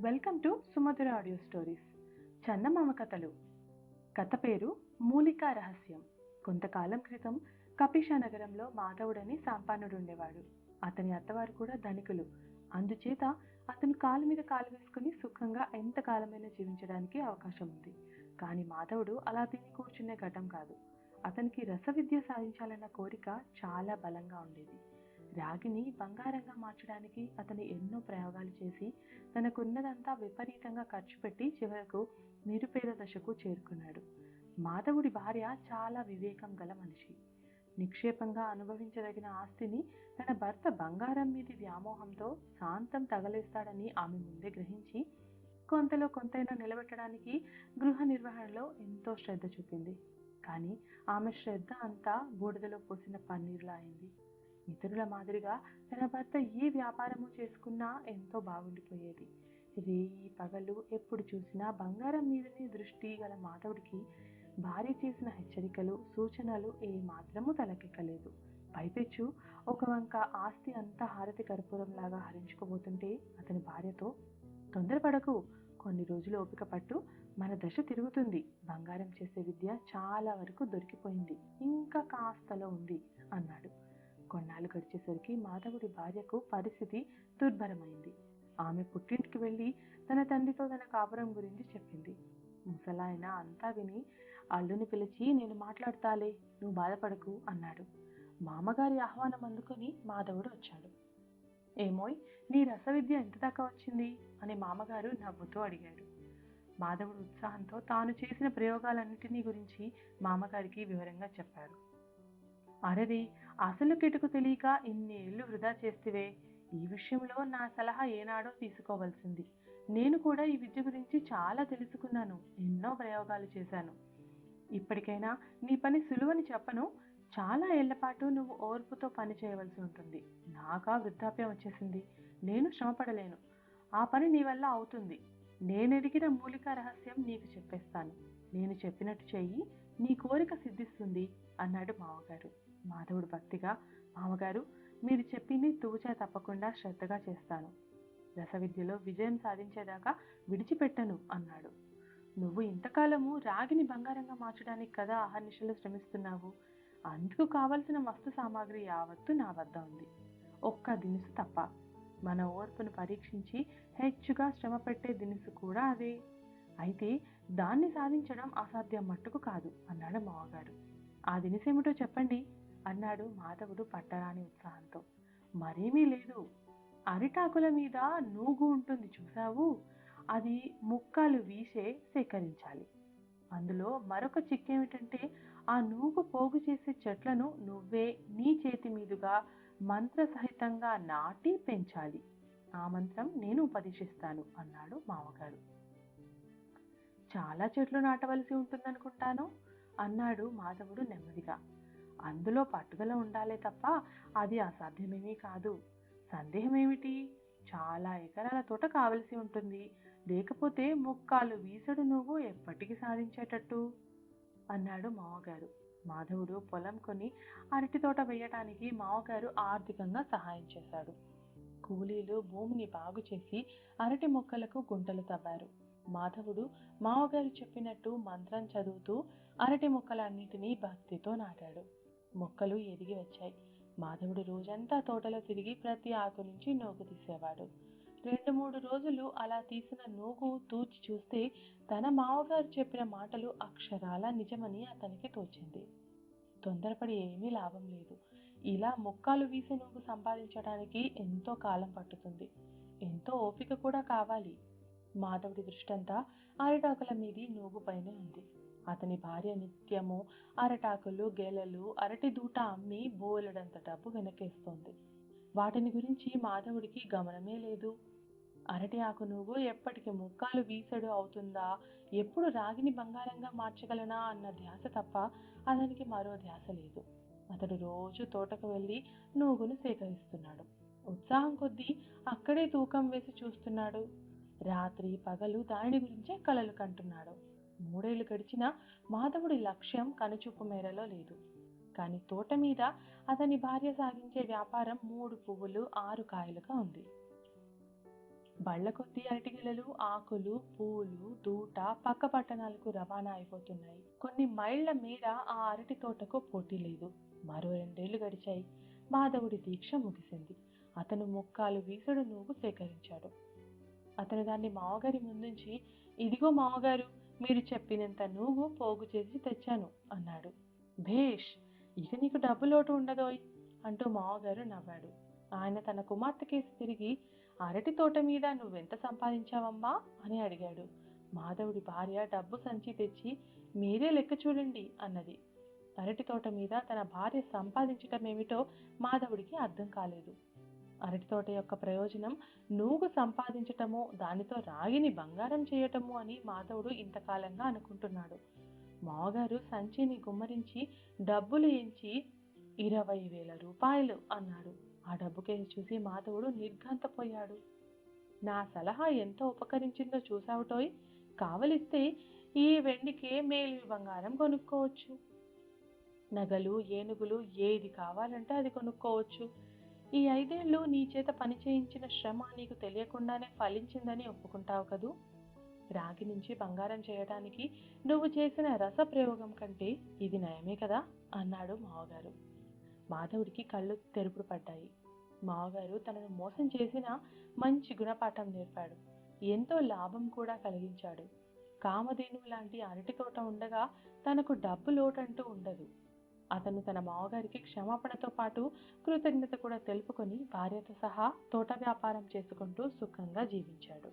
Welcome to Sumadhura audio stories. Chandamama కథలు. కథ పేరు మూలికా రహస్యం. కొంతకాలం క్రితం కపిష నగరంలో మాధవుడని సాంపానుడు ఉండేవాడు. అతని అత్తవారు కూడా ధనికులు. అందుచేత అతను కాలు మీద కాలు వేసుకుని సుఖంగా ఎంతకాలమైనా జీవించడానికి అవకాశం ఉంది. కానీ మాధవుడు అలా తిని కూర్చునే ఘటం కాదు. అతనికి రస విద్య సాధించాలన్న కోరిక చాలా బలంగా ఉండేది. రాగిని బంగారంగా మార్చడానికి అతను ఎన్నో ప్రయోగాలు చేసి తనకున్నదంతా విపరీతంగా ఖర్చు పెట్టి చివరకు నిరుపేద దశకు చేరుకున్నాడు. మాధవుడి భార్య చాలా వివేకం గల మనిషి. నిక్షేపంగా అనుభవించదగిన ఆస్తిని తన భర్త బంగారం మీది వ్యామోహంతో శాంతం తగలేస్తాడని ఆమె ముందే గ్రహించి కొంతలో కొంతైనా నిలబెట్టడానికి గృహ నిర్వహణలో ఎంతో శ్రద్ధ చూపింది. కానీ ఆమె శ్రద్ధ అంతా బూడిదలో పోసిన పన్నీరులా అయింది ఇతరుల మాదిరిగా తన భర్త ఏ వ్యాపారము చేసుకున్నా ఎంతో బాగుండిపోయేది. రేయి పగలు ఎప్పుడు చూసినా బంగారం మీదనే దృష్టి గల మాధవుడికి భార్య చేసిన హెచ్చరికలు సూచనలు ఏ మాత్రము తలకెక్కలేదు. పైపెచ్చు ఒక వంక ఆస్తి అంతా హారతి కర్పూరంలాగా హరించుకోబోతుంటే అతని భార్యతో తొందరపడకు కొన్ని రోజులు ఓపిక పట్టు మన దశ తిరుగుతుంది. బంగారం చేసే విద్య చాలా వరకు దొరికిపోయింది. ఇంకా కాస్తలో ఉంది అన్నాడు. కొన్నాళ్ళు గడిచేసరికి మాధవుడి భార్యకు పరిస్థితి దుర్భరమైంది. ఆమె పుట్టింటికి వెళ్ళి తన తండ్రితో తన కాపురం గురించి చెప్పింది. ముసలాయన అంతా విని అల్లుని పిలిచి నేను మాట్లాడతాలే నువ్వు బాధపడకు అన్నాడు. మామగారి ఆహ్వానం అందుకొని మాధవుడు వచ్చాడు. ఏమోయ్ నీ రసవిద్య ఎంత దాకా వచ్చింది? అని మామగారు నవ్వుతూ అడిగాడు. మాధవుడు ఉత్సాహంతో తాను చేసిన ప్రయోగాలన్నిటినీ గురించి మామగారికి వివరంగా చెప్పారు అరది అసలు కిటుకు తెలియక ఇన్ని ఏళ్ళు వృధా చేస్తివే. ఈ విషయంలో నా సలహా ఏనాడో తీసుకోవాల్సింది. నేను కూడా ఈ విద్య గురించి చాలా తెలుసుకున్నాను. ఎన్నో ప్రయోగాలు చేశాను. ఇప్పటికైనా నీ పని సులువని చెప్పను. చాలా ఏళ్ళపాటు నువ్వు ఓర్పుతో పని చేయవలసి ఉంటుంది. నాకా వృద్ధాప్యం వచ్చేసింది. నేను శ్రమపడలేను. ఆ పని నీ వల్ల అవుతుంది. నేనెరిగిన మూలిక రహస్యం నీకు చెప్పేస్తాను. నేను చెప్పినట్టు చెయ్యి. నీ కోరిక సిద్ధిస్తుంది అన్నాడు మామగారు. మాధవుడు భక్తిగా మామగారు మీరు చెప్పింది తూచా తప్పకుండా శ్రద్ధగా చేస్తాను. రసవిద్యలో విజయం సాధించేదాకా విడిచిపెట్టను అన్నాడు. నువ్వు ఇంతకాలము రాగిని బంగారంగా మార్చడానికి కదా అహర్నిశలు శ్రమిస్తున్నావు? అందుకు కావలసిన వస్తు సామాగ్రి యావత్తు నా వద్ద ఉంది. ఒక్క దినుసు తప్ప. మన ఓర్పును పరీక్షించి హెచ్చుగా శ్రమ పెట్టే దినుసు కూడా అదే. అయితే దాన్ని సాధించడం అసాధ్యం మట్టుకు కాదు అన్నాడు మావగారు ఆ దినసేమిటో చెప్పండి అన్నాడు మాధవుడు పట్టరాని ఉత్సాహంతో. మరేమీ లేదు. అరిటాకుల మీద నూగు ఉంటుంది చూసావు అది ముక్కలు వీసే సేకరించాలి. అందులో మరొక చిక్కేమిటంటే ఆ నూగు పోగు చేసే చెట్లను నువ్వే నీ చేతి మీదుగా మంత్రసహితంగా నాటి పెంచాలి. ఆ మంత్రం నేను ఉపదేశిస్తాను అన్నాడు మామగారు. చాలా చెట్లు నాటవలసి ఉంటుందనుకుంటాను అన్నాడు మాధవుడు నెమ్మదిగా. అందులో పట్టుదల ఉండాలే తప్ప అది అసాధ్యమేమీ కాదు. సందేహం ఏమిటి చాలా ఎకరాల తోట కావలసి ఉంటుంది. లేకపోతే ముక్కాలు వీసడు నువ్వు ఎప్పటికీ సాధించేటట్టు? అన్నాడు మావగారు. మాధవుడు పొలం కొని అరటి తోట వేయటానికి మావగారు ఆర్థికంగా సహాయం చేశాడు. కూలీలు భూమిని బాగు చేసి అరటి మొక్కలకు గుంటలు తవ్వారు. మాధవుడు మావగారు చెప్పినట్టు మంత్రం చదువుతూ అరటి మొక్కలన్నిటినీ భక్తితో నాటాడు. మొక్కలు ఎదిగి వచ్చాయి. మాధవుడు రోజంతా తోటలో తిరిగి ప్రతి ఆకు నుంచి నూగు తీసేవాడు. రెండు మూడు రోజులు అలా తీసిన నూగు తూచి చూస్తే తన మావగారు చెప్పిన మాటలు అక్షరాల నిజమని అతనికి తోచింది. తొందరపడి ఏమీ లాభం లేదు. ఇలా ముక్కాలు వీసి నూగు సంపాదించడానికి ఎంతో కాలం పట్టుతుంది. ఎంతో ఓపిక కూడా కావాలి. మాధవుడి దృష్టంతా అరటాకుల మీది నోగుపైనే ఉంది. అతని భార్య నిత్యము అరటాకులు గెలలు అరటి దూట అమ్మి బోలెడంత డబ్బు వెనకేస్తోంది. వాటిని గురించి మాధవుడికి గమనమే లేదు. అరటి ఆకు నువ్వు ఎప్పటికి ముక్కాలు వీసడు అవుతుందా? ఎప్పుడు రాగిని బంగారంగా మార్చగలనా అన్న ధ్యాస తప్ప అతనికి మరో ధ్యాస లేదు. అతడు రోజు తోటకు వెళ్ళి నూగును సేకరిస్తున్నాడు. ఉత్సాహం కొద్దీ అక్కడే తూకం వేసి చూస్తున్నాడు. రాత్రి పగలు దానిని గురించే కలలు కంటున్నాడు. మూడేళ్ళు గడిచినా మాధవుడి లక్ష్యం కనుచూపు మేరలో లేదు. కానీ తోట మీద అతని భార్య సాగించే వ్యాపారం మూడు పువ్వులు ఆరు కాయలుగా ఉంది. బళ్ళ కొద్ది అరటిగిలలు ఆకులు పూలు దూట పక్క పట్టణాలకు రవాణా అయిపోతున్నాయి. కొన్ని మైళ్ళ మీద ఆ అరటి తోటకు పోటీ లేదు. మరో రెండేళ్ళు గడిచాయి. మాధవుడి దీక్ష ముగిసింది. అతను ముక్కాలు వీసుడు నూగు సేకరించాడు. అతను దాన్ని మావగారి ముందుంచి ఇదిగో మావగారు మీరు చెప్పినంత నువ్వు పోగు చేసి తెచ్చాను అన్నాడు. భేష్ ఇక నీకు డబ్బు లోటు ఉండదోయ్ అంటూ మావగారు నవ్వాడు. ఆయన తన కుమార్తె కేసు తిరిగి అరటి తోట మీద నువ్వెంత సంపాదించావమ్మా అని అడిగాడు. మాధవుడి భార్య డబ్బు సంచి తెచ్చి మీరే లెక్క చూడండి అన్నది. అరటి తోట మీద తన భార్య సంపాదించటమేమిటో మాధవుడికి అర్థం కాలేదు. అరటి తోట యొక్క ప్రయోజనం నూగు సంపాదించటము దానితో రాగిని బంగారం చేయటము అని మాధవుడు ఇంతకాలంగా అనుకుంటున్నాడు. మావగారు సంచిని గుమ్మరించి డబ్బులు ఎంచి ఇరవై వేల రూపాయలు అన్నాడు ఆ డబ్బు చూసి మాధవుడు నిర్ఘంతపోయాడు. నా సలహా ఎంత ఉపకరించిందో చూసావుటోయ్ కావలిస్తే ఈ వెండికే మేలు బంగారం కొనుక్కోవచ్చు. నగలు ఏనుగులు ఏది కావాలంటే అది కొనుక్కోవచ్చు. ఈ ఐదేళ్ళు నీ చేత పని చేయించిన శ్రమ నీకు తెలియకుండానే ఫలించిందని ఒప్పుకుంటావు కదూ? రాగి నుంచి బంగారం చేయడానికి నువ్వు చేసిన రసప్రయోగం కంటే ఇది నయమే కదా? అన్నాడు మావగారు. మాధవుడికి కళ్ళు తెరుపుడు పడ్డాయి. మావగారు తనను మోసం చేసిన మంచి గుణపాఠం నేర్పాడు. ఎంతో లాభం కూడా కలిగించాడు. కామధేను లాంటి అరటి తోట ఉండగా తనకు డబ్బు లోటంటూ ఉండదు. అతను తన మావగారికి క్షమాపణతో పాటు కృతజ్ఞత కూడా తెలుపుకొని భార్యతో సహా తోట వ్యాపారం చేసుకుంటూ సుఖంగా జీవించాడు.